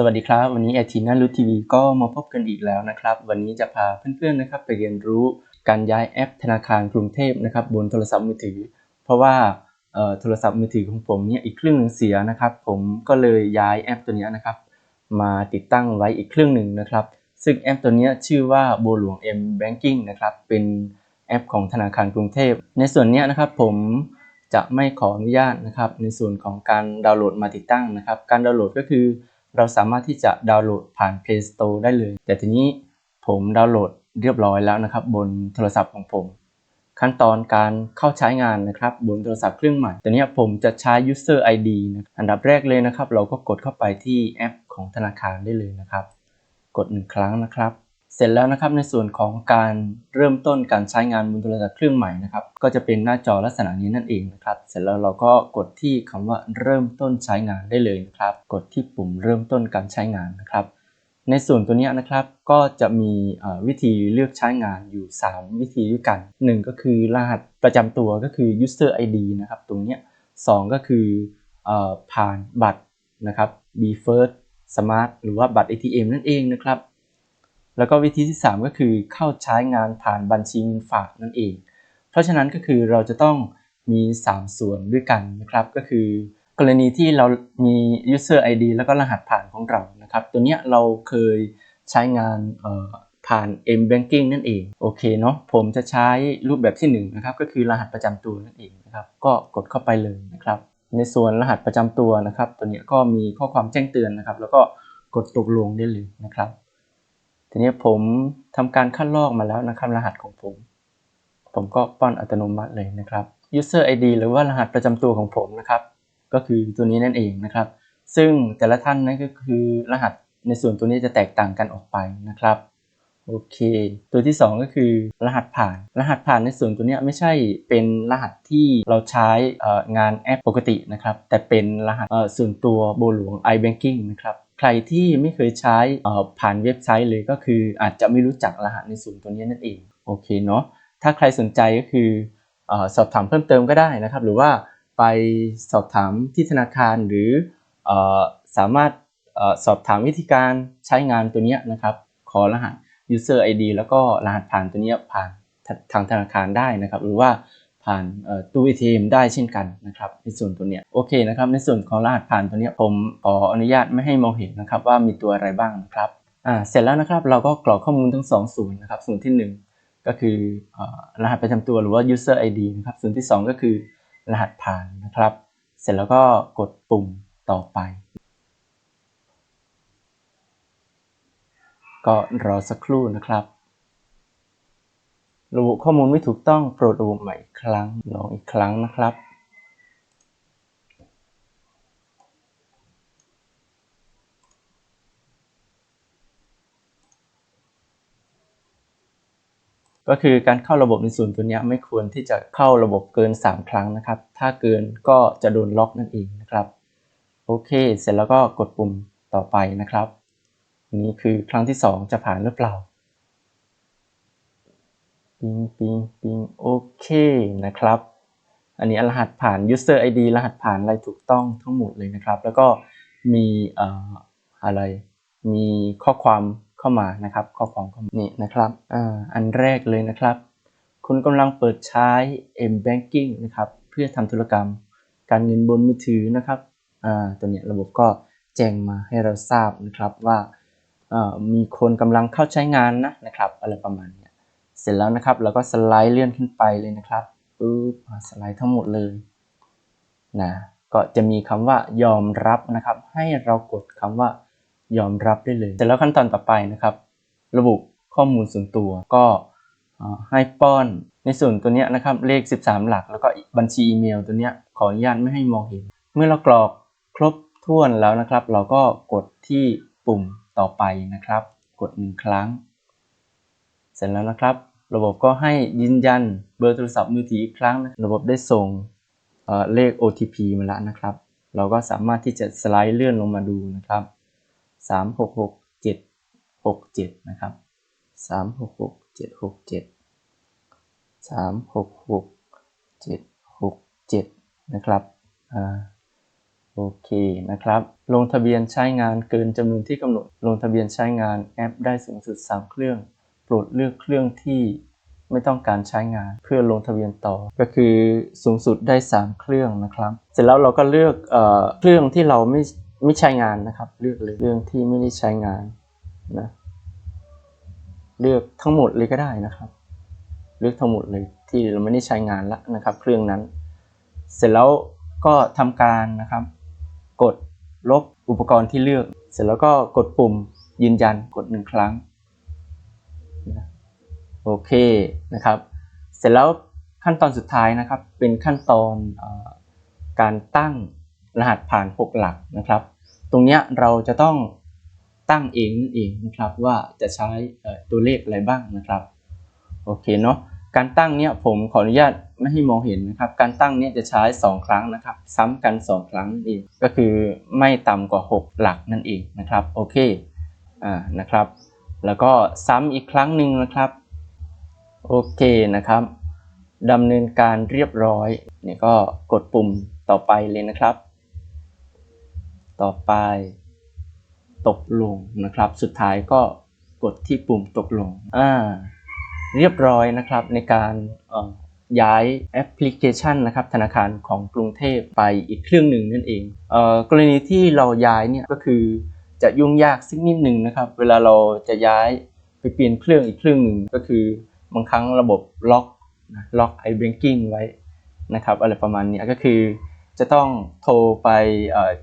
สวัสดีครับ วันนี้ไอทีน่ารู้ทีวีก็มาพบกันอีกแล้วนะครับ วันนี้จะพาเพื่อนๆนะครับไปเรียนรู้การย้ายแอปธนาคารกรุงเทพนะครับบนโทรศัพท์มือถือ เพราะว่าโทรศัพท์มือถือของผมเนี่ยอีกเครื่องหนึงเสียนะครับ ผมก็เลยย้ายแอปตัวนี้นะครับ มาติดตั้งไว้อีกเครื่องหนึ่งนะครับ ซึ่งแอปตัวนี้ชื่อว่าบัวหลวง M Banking นะครับเป็นแอปของธนาคารกรุงเทพ ในส่วนนี้นะครับผมจะไม่ขออนุญาตนะครับ ในส่วนของการดาวน์โหลดมาติดตั้งนะครับ การดาวน์โหลดก็คือ เราสามารถที่จะดาวน์โหลดผ่าน Play Store ได้เลย แต่ทีนี้ผมดาวน์โหลดเรียบร้อยแล้วนะครับ บนโทรศัพท์ของผม ขั้นตอนการเข้าใช้งานนะครับ บนโทรศัพท์เครื่องใหม่ตัวนี้ผมจะใช้ user ID นะอันดับแรกเลยนะครับ เราก็กดเข้าไปที่แอปของธนาคารได้เลยนะครับ กดหนึ่งครั้งนะครับ เสร็จแล้วนะครับในส่วนของการเริ่มต้นการใช้งานบนโทรศัพท์เครื่องใหม่นะครับก็จะเป็นหน้าจอลักษณะนี้นั่นเองนะครับเสร็จแล้วเราก็กดที่คำว่าเริ่มต้นใช้งานได้เลยนะครับ กดที่ปุ่มเริ่มต้นการใช้งานนะครับ ในส่วนตัวนี้นะครับก็จะมีวิธีเลือกใช้งานอยู่ 3 วิธีด้วยกัน 1 ก็คือรหัสประจำตัวก็คือ user ID นะครับตรงนี้สองก็คืออผ่านบัตรนะครับ b first smart หรือว่าบัตร ATM นั่นเองนะครับ แล้วก็วิธีที่ 3 ก็คือเข้าใช้งานผ่านบัญชีเงินฝากนั่นเอง เพราะฉะนั้นก็คือเราจะต้องมี 3 ส่วนด้วยกันนะครับ ก็คือกรณีที่เรามี user ID แล้วก็รหัสผ่านของเรานะครับ ตัวเนี้ยเราเคยใช้งานเอ่อผ่าน M Banking นั่นเอง โอเคเนาะผมจะใช้รูปแบบที่1นะครับก็คือรหัสประจำตัวนั่นเองนะครับ ก็กดเข้าไปเลยนะครับ ในส่วนรหัสประจำตัวนะครับ ตัวเนี้ยก็มีข้อความแจ้งเตือนนะครับ แล้วก็กดตกลงได้เลยนะครับ นี้ผมทำการคัดลอกมาแล้วนะครับรหัสของผม ผมก็ป้อนอัตโนมัติเลยนะครับ user ID หรือว่ารหัสประจำตัวของผมนะครับ ก็คือตัวนี้นั่นเองนะครับ ซึ่งแต่ละท่านนั่นก็คือรหัสในส่วนตัวนี้จะแตกต่างกันออกไปนะครับโอเค ตัวที่ 2 ก็คือรหัสผ่าน รหัสผ่านในส่วนตัวเนี้ยไม่ใช่เป็นรหัสที่เราใช้อ่องานแอปปกตินะครับ แต่เป็นรหัสอ่อส่วนตัวโบหลวง iBanking นะครับ ใครที่ไม่เคยใช้ผ่านเว็บไซต์เลยก็คืออาจจะไม่รู้จักรหัสในส่วนตัวนี้นั่นเองโอเคเนาะถ้าใครสนใจก็คืออสอบถามเพิ่มเติมก็ได้นะครับ หรือว่าไปสอบถามที่ธนาคารหรืออสามารถอสอบถามวิธีการใช้งานตัวเนี้ยนะครับ ขอรหัส user ID แล้วก็รหัสผ่านตัวเนี้ยผ่านทางธนาคารได้นะครับ หรือว่า ผ่านตู้ ATM ได้เช่นกันนะครับในส่วนตัวเนี้ยโอเคนะครับในส่วนของรหัสผ่านตัวเนี้ยผมขออนุญาตไม่ให้มองเห็นนะครับว่ามีตัวอะไรบ้างนะครับอ่าเสร็จแล้วนะครับเราก็กรอกข้อมูลทั้งสองส่วนนะครับส่วนที่หนึ่งก็คือเออรหัสประจำตัวหรือว่า user ID นะครับส่วนที่ 2 ก็คือรหัสผ่านนะครับ เสร็จแล้วก็กดปุ่มต่อไปก็รอสักครู่นะครับ ระบุข้อมูลไม่ถูกต้องโปรดระบุใหม่อีกครั้งลองอีกครั้งนะครับ ก็คือการเข้าระบบในส่วนตัวนี้ไม่ควรที่จะเข้าระบบเกิน 3 ครั้งนะครับ ถ้าเกินก็จะโดนล็อกนั่นเองนะครับ โอเค เสร็จแล้วก็กดปุ่มต่อไปนะครับนนี้คือครั้งที่ 2 จะผ่านหรือเปล่า ปิงปิงปิงโอเคนะครับ อันนี้รหัสผ่าน user ID รหัสผ่านอะไรถูกต้องทั้งหมดเลยนะครับ แล้วก็มีอะไร มีข้อความเข้ามานะครับ ข้อความเข้ามานี่นะครับอันแรกเลยนะครับ คุณกำลังเปิดใช้ M Banking นะครับ เพื่อทำธุรกรรมการเงินบนมือถือนะครับอ่าตัวเนี้ยระบบก็แจ้งมาให้เราทราบนะครับว่ามีคนกำลังเข้าใช้งานนะนะครับ อะไรประมาณ ร็จแล้วนะครับเราก็สไลด์เลื่อนขึ้นไปเลยนะครับปึ๊บอ่าสไลด์ทั้งหมดเลยนะก็จะมีคำว่ายอมรับนะครับ ให้เรากดคำว่ายอมรับได้เลยเสร็จแล้วขั้นตอนต่อไปนะครับ ระบุข้อมูลส่วนตัวก็ให้ป้อนในส่วนตัวเนี้ยนะครับเลข 13 หลัก แล้วก็บัญชีอีเมลตัวเนี้ยขออนุญาตไม่ให้มองเห็น เมื่อเรากรอกครบถ้วนแล้วนะครับ เราก็กดที่ปุ่มต่อไปนะครับ กดหนึ่งครั้ง เสร็จแล้วนะครับ ระบบก็ให้ยืนยันเบอร์โทรศัพท์มือถืออีกครั้งนะระบบได้ส่งเเลข OTP มาแล้วนะครับ เราก็สามารถที่จะสไลด์เลื่อนลงมาดูนะครับ 3 6 6 7 6 7 นะครับ 3 6 6 7 6 7 3 6 6 7 6 7 นะครับอ่าโอเคนะครับ ลงทะเบียนใช้งานเกินจำนวนที่กำหนด ลงทะเบียนใช้งานแอปได้สูงสุด 3 เครื่อง ปรดเลือกเครื่องที่ไม่ต้องการใช้งานเพื่อลงทะเบียนต่อ ก็คือสูงสุดได้ 3 เครื่องนะครับ เสร็จแล้วเราก็เลือกเออเครื่องที่เราไม่ไม่ใช้งานนะครับ เลือกเลยเรื่องที่ไม่ได้ใช้งานนะเลือกทั้งหมดเลยก็ได้นะครับ เลือกทั้งหมดเลยที่เราไม่ได้ใช้งานละนะครับ เครื่องนั้น เสร็จแล้วก็ทำการนะครับ กดลบอุปกรณ์ที่เลือก เสร็จแล้วก็กดปุ่มยืนยันกดหนึ่งครั้ง โอเคนะครับ เสร็จแล้วขั้นตอนสุดท้ายนะครับ เป็นขั้นตอนอการตั้งรหัสผ่าน 6 หลักนะครับ ตรงนี้เราจะต้องตั้งเองนั่นเองนะครับว่าจะใช้ตัวเลขอะไรบ้างนะครับโอเคเนาะการตั้งเนี่ยผมขออนุญาตไม่ให้มองเห็นนะครับ การตั้งเนี่ยจะใช้ 2 ครั้งนะครับ ซ้ำกัน 2 ครั้งนั่นเองก็คือไม่ต่ำกว่า 6 หลักนั่นเองนะครับโอเคอ่านะครับ แล้วก็ซ้ำอีกครั้งหนึ่งนะครับ โอเคนะครับดำเนินการเรียบร้อยเนี่ยก็กดปุ่มต่อไปเลยนะครับ ต่อไป ตกลงนะครับ สุดท้ายก็กดที่ปุ่มตกลงอ่าเรียบร้อยนะครับในการย้ายแอปพลิเคชันนะครับธนาคารของกรุงเทพไปอีกเครื่องหนึ่งนั่นเองเออกรณีที่เราย้ายเนี่ยก็คือจะยุ่งยากสักนิดหนึ่งนะครับ เวลาเราจะย้ายไปเปลี่ยนเครื่องอีกเครื่องหนึ่งก็คือ บางครั้งระบบล็อกนะล็อก iBanking ไว้นะครับอะไรประมาณนี้ก็คือจะต้องโทรไป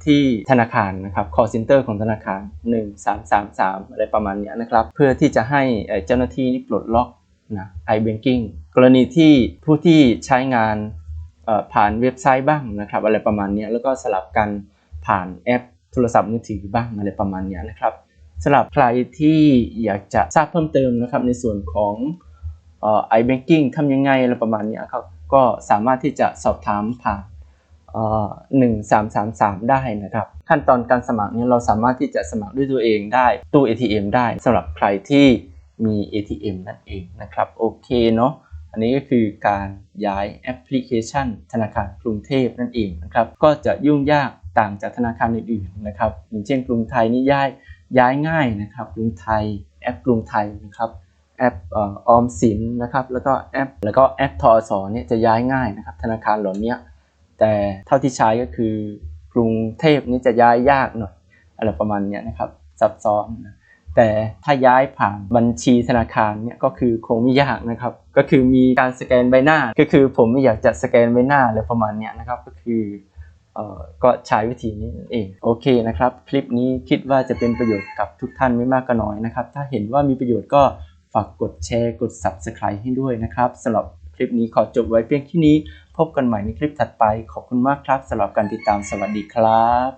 ที่ธนาคารนะครับ call center ของธนาคาร 1333 อะไรประมาณนี้นะครับ เพื่อที่จะให้เจ้าหน้าที่นี่ปลดล็อกนะ iBanking กรณีที่ผู้ที่ใช้งานผ่านเว็บไซต์บ้างนะครับ อะไรประมาณนี้แล้วก็สลับกันผ่านแอปโทรศัพท์มือถือบ้างอะไรประมาณนี้นะครับสำหรับใครที่อยากจะทราบเพิ่มเติมนะครับในส่วนของ เอ่อ iBanking ทำยังไงอะไรประมาณนี้ครับก็สามารถที่จะสอบถามผ่านหนึ่งสามสามสามได้นะครับ ขั้นตอนการสมัครเนี่ยเราสามารถที่จะสมัครด้วยตัวเองได้ตู้ ATM ได้สำหรับใครที่มี ATM นั่นเองนะครับโอเคเนาะอันนี้ก็คือการย้ายแอปพลิเคชัน ธนาคารกรุงเทพนั่นเองนะครับก็จะยุ่งยากต่างจากธนาคารอื่นๆนะครับอย่างเช่นกรุงไทยนี่ย้ายย้ายง่ายนะครับกรุงไทยแอปกรุงไทยนะครับ แอปออมสินนะครับแล้วก็แอปแล้วก็แอปทอสเนี่ยจะย้ายง่ายนะครับธนาคารเหล่านี้แต่เท่าที่ใช้ก็คือกรุงเทพนี่จะย้ายยากหน่อยอะไรประมาณเนี้ยนะครับซับซ้อนนะแต่ถ้าย้ายผ่านบัญชีธนาคารเนี่ยก็คือคงไม่ยากนะครับ ก็คือมีการสแกนใบหน้า ก็คือผมไม่อยากจะสแกนใบหน้าอะไรประมาณเนี้ยนะครับ ก็คือเอ่อก็ใช้วิธีนี้นั่นเองโอเคนะครับ คลิปนี้คิดว่าจะเป็นประโยชน์กับทุกท่านไม่มากก็น้อยนะครับ ถ้าเห็นว่ามีประโยชน์ก็ ฝากกดแชร์ กด Subscribe ให้ด้วยนะครับสำหรับคลิปนี้ขอจบไว้เพียงแค่นี้ พบกันใหม่ในคลิปถัดไป ขอบคุณมากครับสำหรับการติดตามสวัสดีครับ